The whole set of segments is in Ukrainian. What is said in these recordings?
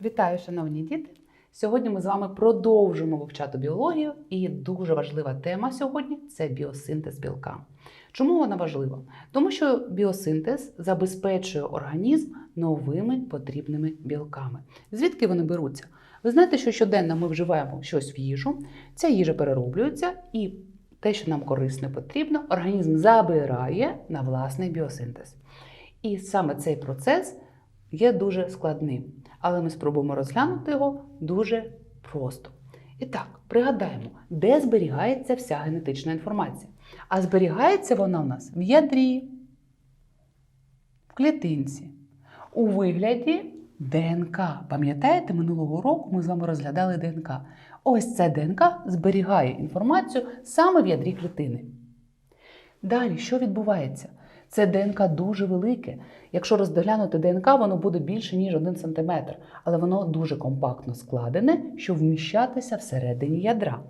Вітаю, шановні діти! Сьогодні ми з вами продовжимо вивчати біологію, і дуже важлива тема сьогодні це біосинтез білка. Чому вона важлива? Тому що біосинтез забезпечує організм новими потрібними білками. Звідки вони беруться? Ви знаєте, що щоденно ми вживаємо щось в їжу, ця їжа перероблюється, і те, що нам корисно потрібно, організм забирає на власний біосинтез. І саме цей процес є дуже складним, але ми спробуємо розглянути його дуже просто. І так, пригадаємо, де зберігається вся генетична інформація. А зберігається вона у нас в ядрі, в клітинці, у вигляді ДНК. Пам'ятаєте, минулого року ми з вами розглядали ДНК. Ось це ДНК зберігає інформацію саме в ядрі клітини. Далі, що відбувається? Це ДНК дуже велике. Якщо роздоглянути ДНК, воно буде більше, ніж 1 см, але воно дуже компактно складене, щоб вміщатися всередині ядра.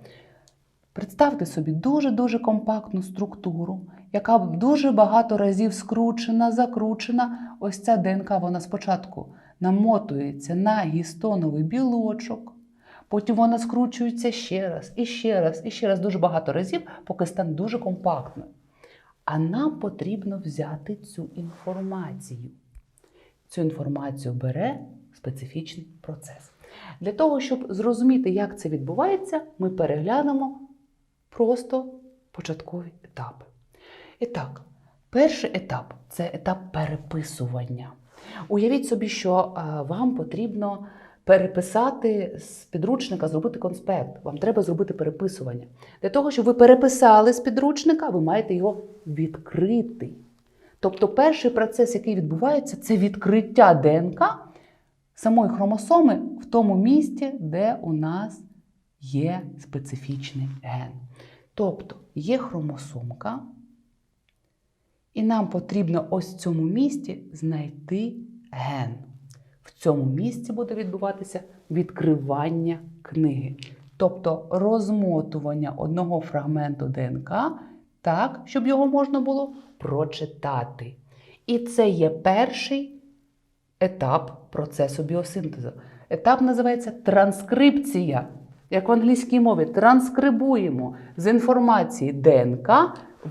Представте собі дуже-дуже компактну структуру, яка дуже багато разів скручена, закручена. Ось ця ДНК вона спочатку намотується на гістоновий білочок, потім вона скручується ще раз, і ще раз, і ще раз дуже багато разів, поки стане дуже компактною. А нам потрібно взяти цю інформацію. Цю інформацію бере специфічний процес. Для того, щоб зрозуміти, як це відбувається, ми переглянемо просто початкові етапи. І так, перший етап це етап переписування. Уявіть собі, що вам потрібно переписати з підручника, зробити конспект. Вам треба зробити переписування. Для того, щоб ви переписали з підручника, ви маєте його відкрити. Тобто, перший процес, який відбувається, це відкриття ДНК самої хромосоми в тому місці, де у нас є специфічний ген. Тобто є хромосомка, і нам потрібно ось в цьому місці знайти ген. В цьому місці буде відбуватися відкривання книги, тобто розмотування одного фрагменту ДНК так, щоб його можна було прочитати. І це є перший етап процесу біосинтезу. Етап називається транскрипція. Як в англійській мові, транскрибуємо з інформації ДНК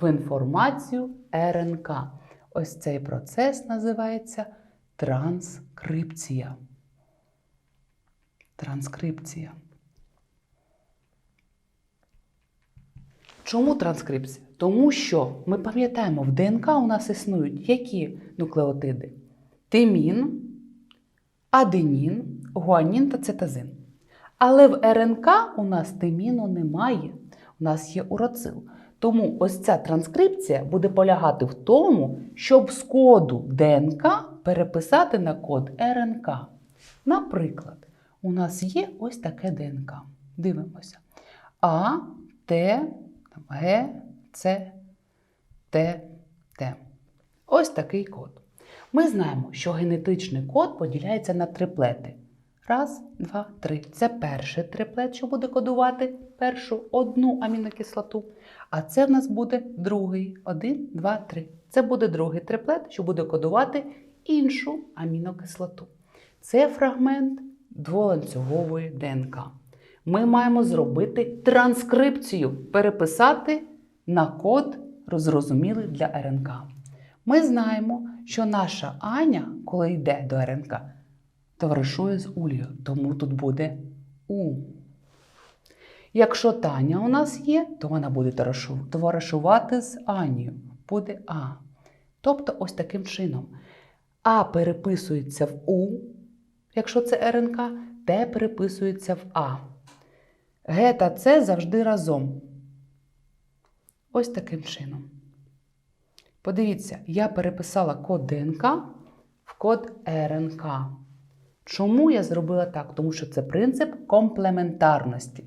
в інформацію РНК. Ось цей процес називається транскрипція. Транскрипція. Чому транскрипція? Тому що ми пам'ятаємо, в ДНК у нас існують які нуклеотиди? Тимін, аденін, гуанін та цитазин. Але в РНК у нас тиміну немає, у нас є уроцил. Тому ось ця транскрипція буде полягати в тому, щоб з коду ДНК переписати на код РНК. Наприклад, у нас є ось таке ДНК. Дивимося. А, Т, Г, С, Т, Т. Ось такий код. Ми знаємо, що генетичний код поділяється на триплети. Раз, два, три. Це перший триплет, що буде кодувати першу одну амінокислоту. А це в нас буде другий. Один, два, три. Це буде другий триплет, що буде кодувати іншу амінокислоту. Це фрагмент дволанцюгової ДНК. Ми маємо зробити транскрипцію, переписати на код, зрозумілий для РНК. Ми знаємо, що наша Аня, коли йде до РНК, товаришує з Улею, тому тут буде У. Якщо Таня у нас є, то вона буде товаришувати з Анією. Буде А. Тобто, ось таким чином. А переписується в У, якщо це РНК, Т переписується в А. Г та С завжди разом. Ось таким чином. Подивіться, я переписала код ДНК в код РНК. Чому я зробила так? Тому що це принцип комплементарності.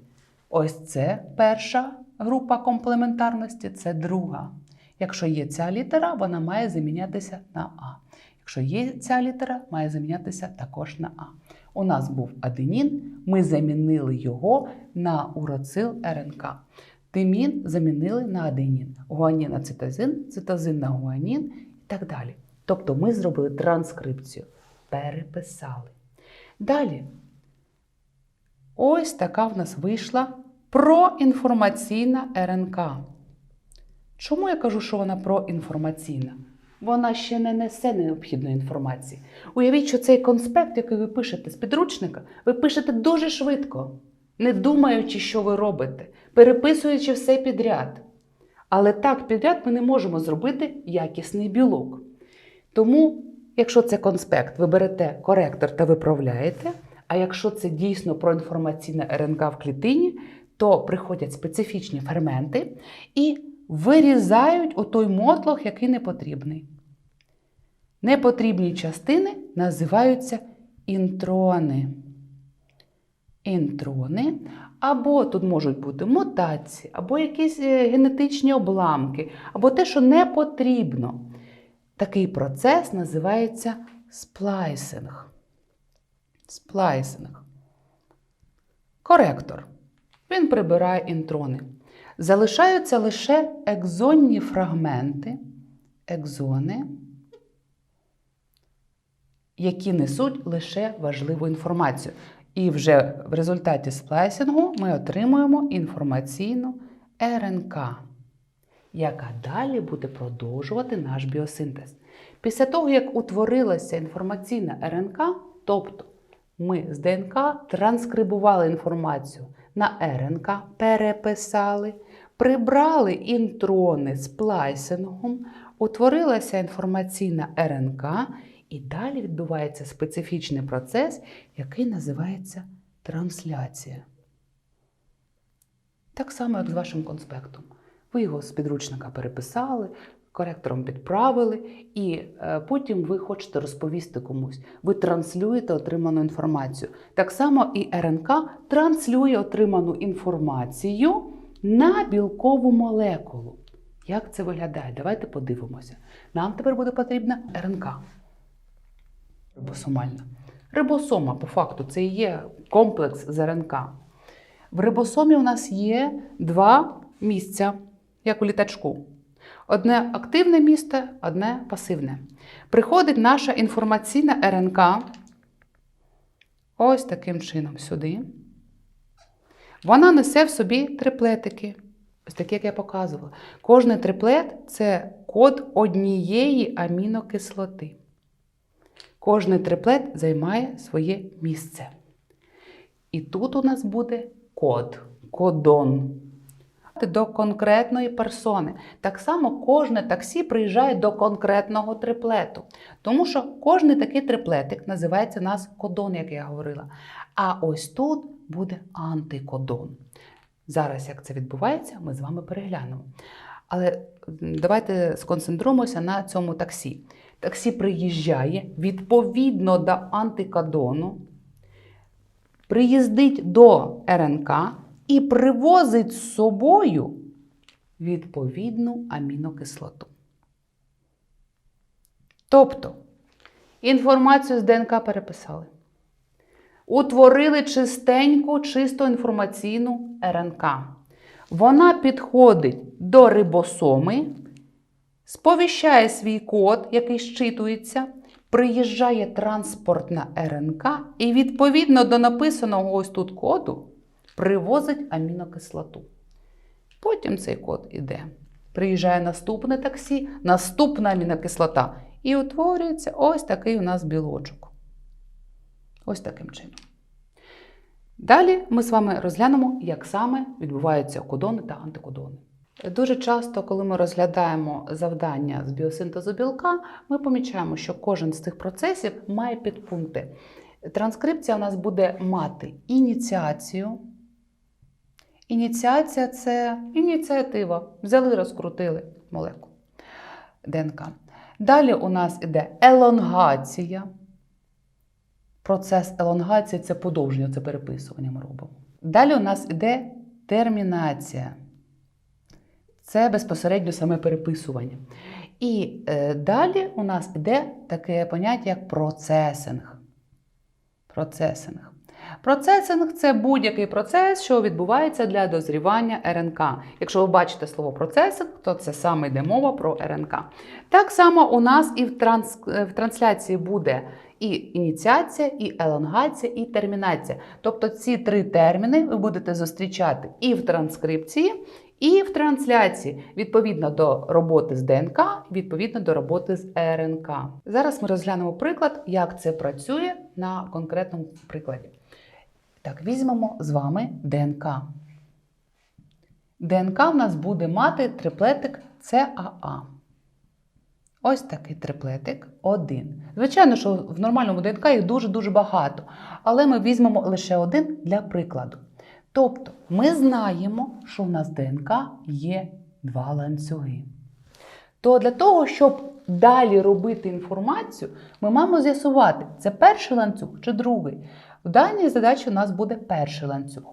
Ось це перша група комплементарності, це друга. Якщо є ця літера, вона має замінятися на А. Якщо є ця літера, має замінятися також на А. У нас був аденін, ми замінили його на уроцил РНК. Тимін замінили на аденін, гуанін на цитозин, цитозин на гуанін і так далі. Тобто ми зробили транскрипцію, переписали. Далі Ось така в нас вийшла проінформаційна РНК. Чому я кажу, що вона проінформаційна? Вона ще не несе необхідної інформації. Уявіть, що цей конспект, який ви пишете з підручника, ви пишете дуже швидко, не думаючи, що ви робите, переписуючи все підряд. Але так підряд ми не можемо зробити якісний білок. Тому, якщо це конспект, ви берете коректор та виправляєте. А якщо це дійсно проінформаційна РНК в клітині, то приходять специфічні ферменти і вирізають отой мотлох, який не потрібний. Непотрібні частини називаються інтрони. Інтрони, або тут можуть бути мутації, або якісь е, генетичні обламки, або те, що не потрібно. Такий процес називається сплайсинг. Сплайсинг. Коректор. Він прибирає інтрони. Залишаються лише екзонні фрагменти, екзони, які несуть лише важливу інформацію. І вже в результаті сплайсингу ми отримуємо інформаційну РНК, яка далі буде продовжувати наш біосинтез. Після того, як утворилася інформаційна РНК, тобто ми з ДНК транскрибували інформацію на РНК, переписали, прибрали інтрони з плайсингом, утворилася інформаційна РНК, і далі відбувається специфічний процес, який називається трансляція. Так само, як з вашим конспектом. Ви його з підручника переписали, коректором підправили, і е, потім ви хочете розповісти комусь. Ви транслюєте отриману інформацію. Так само і РНК транслює отриману інформацію на білкову молекулу. Як це виглядає? Давайте подивимося. Нам тепер буде потрібна РНК. Рибосомальна. Рибосома, по факту, це і є комплекс з РНК. В рибосомі у нас є два місця, як у літачку. Одне активне місце, одне пасивне. Приходить наша інформаційна РНК ось таким чином сюди. Вона несе в собі триплетики. Ось такі, як я показувала. Кожний триплет це код однієї амінокислоти. Кожний триплет займає своє місце. І тут у нас буде код, кодон до конкретної персони. Так само кожне таксі приїжджає до конкретного триплету. Тому що кожний такий триплетик називається нас кодон, як я говорила. А ось тут буде антикодон. Зараз, як це відбувається, ми з вами переглянемо. Але давайте сконцентруємося на цьому таксі. Таксі приїжджає відповідно до антикодону, приїздить до РНК і привозить з собою відповідну амінокислоту. Тобто інформацію з ДНК переписали. Утворили чистеньку, чисто інформаційну РНК. Вона підходить до рибосоми, сповіщає свій код, який щитується, приїжджає транспортна РНК, і відповідно до написаного ось тут коду привозить амінокислоту. Потім цей код іде. Приїжджає наступне таксі, наступна амінокислота. І утворюється ось такий у нас білочок. Ось таким чином. Далі ми з вами розглянемо, як саме відбуваються кодони та антикодони. Дуже часто, коли ми розглядаємо завдання з біосинтезу білка, ми помічаємо, що кожен з цих процесів має підпункти. Транскрипція у нас буде мати ініціацію. Ініціація це ініціатива. Взяли, розкрутили молекулу ДНК. Далі у нас іде елонгація. Процес елонгації це подовження, це переписування ми робимо. Далі у нас іде термінація. Це безпосередньо саме переписування. І е, далі у нас іде таке поняття, як процесинг. Процесинг. Процесинг це будь-який процес, що відбувається для дозрівання РНК. Якщо ви бачите слово процесинг, то це саме йде мова про РНК. Так само у нас і в, транс, в трансляції буде І ініціація, і елонгація, і термінація. Тобто ці три терміни ви будете зустрічати і в транскрипції, і в трансляції відповідно до роботи з ДНК, відповідно до роботи з РНК. Зараз ми розглянемо приклад, як це працює на конкретному прикладі. Так, візьмемо з вами ДНК. ДНК в нас буде мати триплетик ЦАА. Ось такий триплетик один. Звичайно, що в нормальному ДНК їх дуже-дуже багато, але ми візьмемо лише один для прикладу. Тобто, ми знаємо, що в нас ДНК є два ланцюги. То для того, щоб далі робити інформацію, ми маємо з'ясувати, це перший ланцюг чи другий. В даній задачі у нас буде перший ланцюг.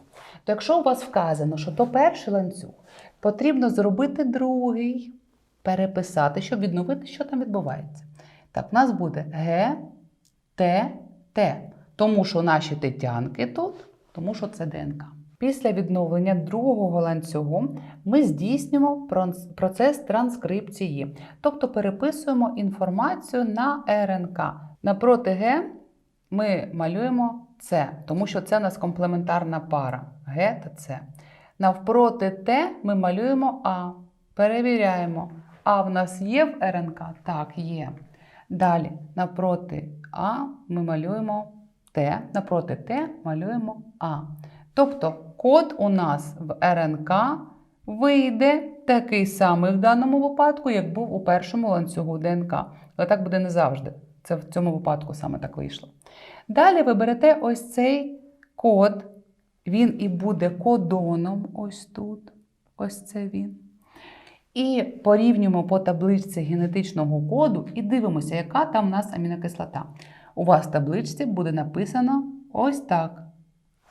То якщо у вас вказано, що то перший ланцюг, потрібно зробити другий, переписати, щоб відновити, що там відбувається. Так, у нас буде Г, Т, Т. Тому що наші тетянки тут, тому що це ДНК. Після відновлення другого ланцюгу ми здійснюємо процес транскрипції, тобто переписуємо інформацію на РНК. Напроти Г ми малюємо С, тому що це у нас комплементарна пара Г та С. Навпроти Т ми малюємо А. Перевіряємо. А в нас є в РНК? Так, є. Далі, напроти А ми малюємо Т, напроти Т малюємо А. Тобто код у нас в РНК вийде такий самий в даному випадку, як був у першому ланцюгу ДНК. Але так буде не завжди. Це в цьому випадку саме так вийшло. Далі ви берете ось цей код, він і буде кодоном ось тут. Ось це він. І порівнюємо по табличці генетичного коду і дивимося, яка там у нас амінокислота. У вас в табличці буде написано ось так: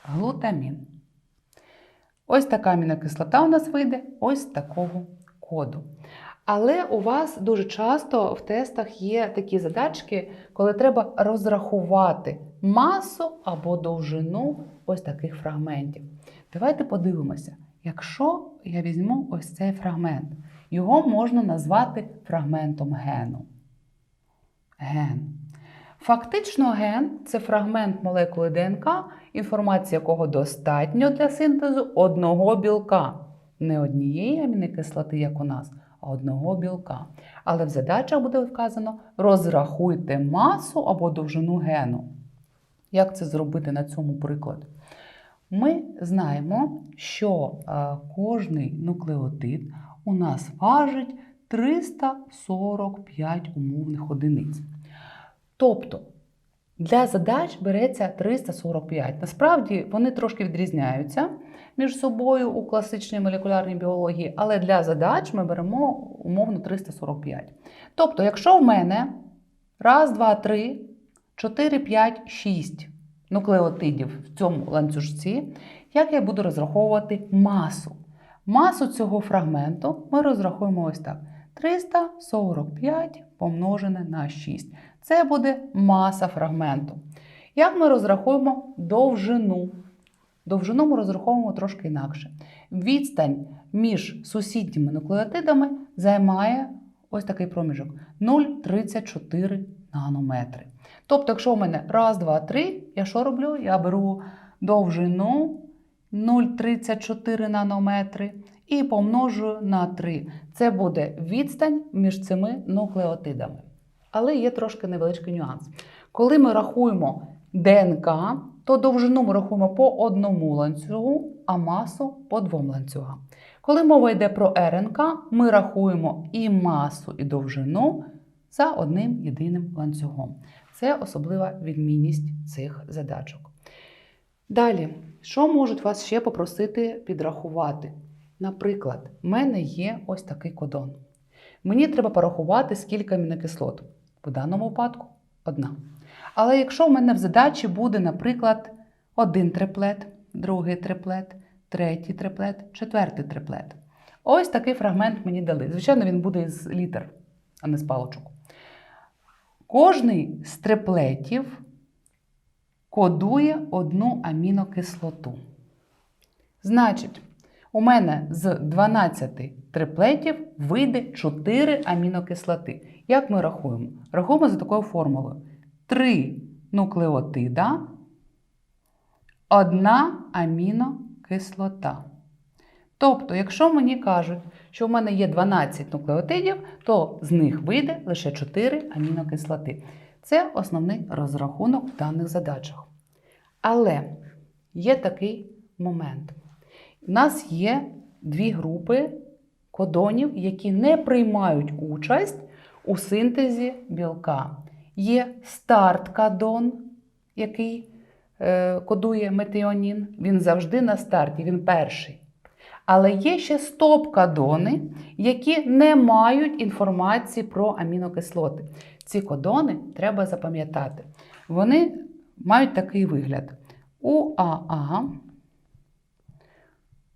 глутамін. Ось така амінокислота у нас вийде ось такого коду. Але у вас дуже часто в тестах є такі задачки, коли треба розрахувати масу або довжину ось таких фрагментів. Давайте подивимося, якщо я візьму ось цей фрагмент, його можна назвати фрагментом гену. Ген. Фактично, ген це фрагмент молекули ДНК, інформація якого достатньо для синтезу одного білка. Не однієї амінокислоти, як у нас, одного білка. Але в задачах буде вказано: розрахуйте масу або довжину гену. Як це зробити на цьому прикладі? Ми знаємо, що е, кожний нуклеотид у нас важить 345 умовних одиниць. Тобто для задач береться 345. Насправді вони трошки відрізняються між собою у класичній молекулярній біології, але для задач ми беремо умовно 345. Тобто, якщо в мене раз, два, три, 4, 5, 6 нуклеотидів в цьому ланцюжці, як я буду розраховувати масу? Масу цього фрагменту ми розрахуємо ось так: 345 помножене на 6. Це буде маса фрагменту. Як ми розрахуємо довжину? Довжину ми розраховуємо трошки інакше. Відстань між сусідніми нуклеотидами займає ось такий проміжок 0,34 нанометри. Тобто, якщо у мене раз, два, три, я що роблю? Я беру довжину 0,34 нанометри і помножую на 3. Це буде відстань між цими нуклеотидами. Але є трошки невеличкий нюанс. Коли ми рахуємо ДНК, то довжину ми рахуємо по одному ланцюгу, а масу по двом ланцюгам. Коли мова йде про РНК, ми рахуємо і масу, і довжину за одним єдиним ланцюгом. Це особлива відмінність цих задачок. Далі, що можуть вас ще попросити підрахувати? Наприклад, в мене є ось такий кодон. Мені треба порахувати, скільки амінокислот. В даному випадку одна. Але якщо в мене в задачі буде, наприклад, один триплет, другий триплет, третій триплет, четвертий триплет. Ось такий фрагмент мені дали. Звичайно, він буде з літер, а не з палочок. Кожний з триплетів кодує одну амінокислоту. Значить, у мене з 12 триплетів вийде 4 амінокислоти. Як ми рахуємо? Рахуємо за такою формулою. 3 нуклеотида, одна амінокислота. Тобто, якщо мені кажуть, що в мене є 12 нуклеотидів, то з них вийде лише 4 амінокислоти. Це основний розрахунок в даних задачах. Але є такий момент. У нас є дві групи кодонів, які не приймають участь у синтезі білка. Є старт-кадон, який е, кодує метіонін. Він завжди на старті, він перший. Але є ще стоп-кадони, які не мають інформації про амінокислоти. Ці кодони треба запам'ятати. Вони мають такий вигляд: УАА,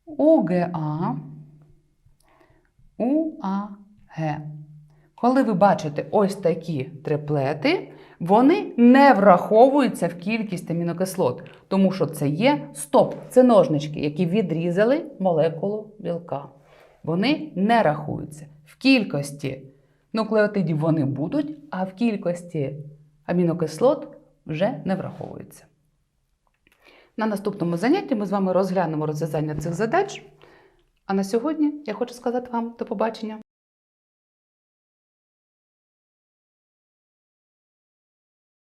УГА, УАГ. Коли ви бачите ось такі триплети, вони не враховуються в кількість амінокислот, тому що це є стоп, це ножнички, які відрізали молекулу білка. Вони не рахуються. В кількості нуклеотидів вони будуть, а в кількості амінокислот вже не враховуються. На наступному занятті ми з вами розглянемо розв'язання цих задач. А на сьогодні я хочу сказати вам до побачення.